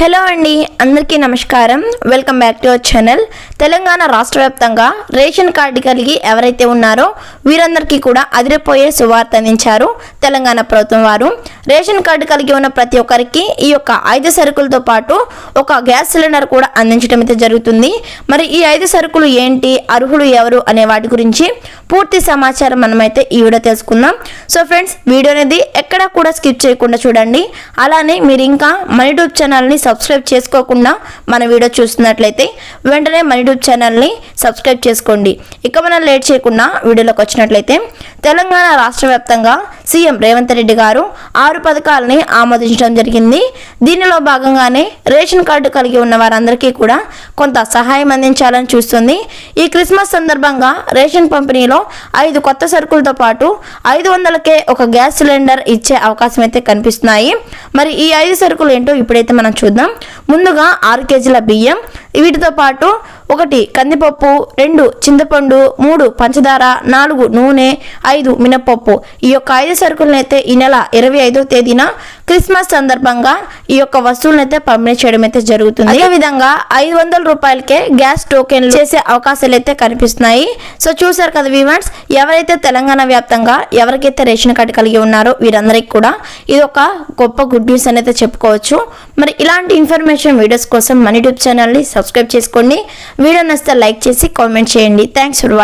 Hello అండి అందరికీ నమస్కారం. Welcome back to our channel. Telangana రాష్ట్ర వ్యాప్తంగా రేషన్ కార్డు కలిగి ఎవరైతే ఉన్నారో వీరందరికీ కూడా అదిరిపోయే శువార్త అందించారు తెలంగాణ ప్రభుత్వం వారు. రేషన్ కార్డు కలిగి ఉన్న ప్రతి ఒక్కరికి ఈ యొక్క ఐదు సరుకులతో పాటు ఒక గ్యాస్ సిలిండర్ కూడా అందించడం అయితే జరుగుతుంది. మరి ఈ ఐదు సరుకులు ఏంటి? అర్హులు ఎవరు? అనే వాటి గురించి పూర్తి సమాచారం మనమైతే ఈ వీడియో తెలుసుకుందాం. సో ఫ్రెండ్స్ వీడియో అనేది ఎక్కడా కూడా స్కిప్ చేయకుండా చూడండి. అలానే మీరు ఇంకా మన యూట్యూబ్ ఛానల్ని సబ్స్క్రైబ్ చేసుకోకుండా మన వీడియో చూస్తున్నట్లయితే వెంటనే మన యూట్యూబ్ ఛానల్ని సబ్స్క్రైబ్ చేసుకోండి. ఇక మనం లేట్ చేయకుండా వీడియోలోకి వచ్చినట్లయితే తెలంగాణ రాష్ట్ర వ్యాప్తంగా సీఎం రేవంత్ రెడ్డి గారు ఆరు పథకాలని ఆమోదించడం జరిగింది. దీనిలో భాగంగానే రేషన్ కార్డు కలిగి ఉన్న వారందరికీ కూడా కొంత సహాయం అందించాలని చూస్తుంది. ఈ క్రిస్మస్ సందర్భంగా రేషన్ పంపిణీలో ఐదు కొత్త సరుకులతో పాటు ఐదు వందలకే ఒక గ్యాస్ సిలిండర్ ఇచ్చే అవకాశం అయితే కనిపిస్తున్నాయి. మరి ఈ ఐదు సరుకులు ఏంటో ఇప్పుడైతే మనం చూద్దాం. ముందుగా ఆరు కేజీల బియ్యం వీటితో పాటు ఒకటి కందిపప్పు రెండు చింతపండు మూడు పంచదార నాలుగు నూనె ఐదు మినపప్పు ఈ యొక్క ఐదు సరుకులను అయితే ఈ నెల ఇరవై ఐదో తేదీన క్రిస్మస్ సందర్భంగా ఈ యొక్క వస్తువులను అయితే పంపిణీ చేయడం అయితే జరుగుతుంది. అదే విధంగా ఐదు వందల రూపాయలకే గ్యాస్ టోకెన్లు చేసే అవకాశాలు అయితే కనిపిస్తున్నాయి. సో చూసారు కదా వివర్స్ ఎవరైతే తెలంగాణ వ్యాప్తంగా ఎవరికైతే రేషన్ కార్డు కలిగి ఉన్నారో వీరందరికీ కూడా ఇది ఒక గొప్ప గుడ్ న్యూస్ అనేది చెప్పుకోవచ్చు. మరి ఇలాంటి ఇన్ఫర్మేషన్ వీడియోస్ కోసం మన యూట్యూబ్ ఛానల్ని సబ్స్క్రైబ్ చేసుకోండి. వీడియో నచ్చితే లైక్ చేసి కామెంట్ చేయండి. Thanks for watching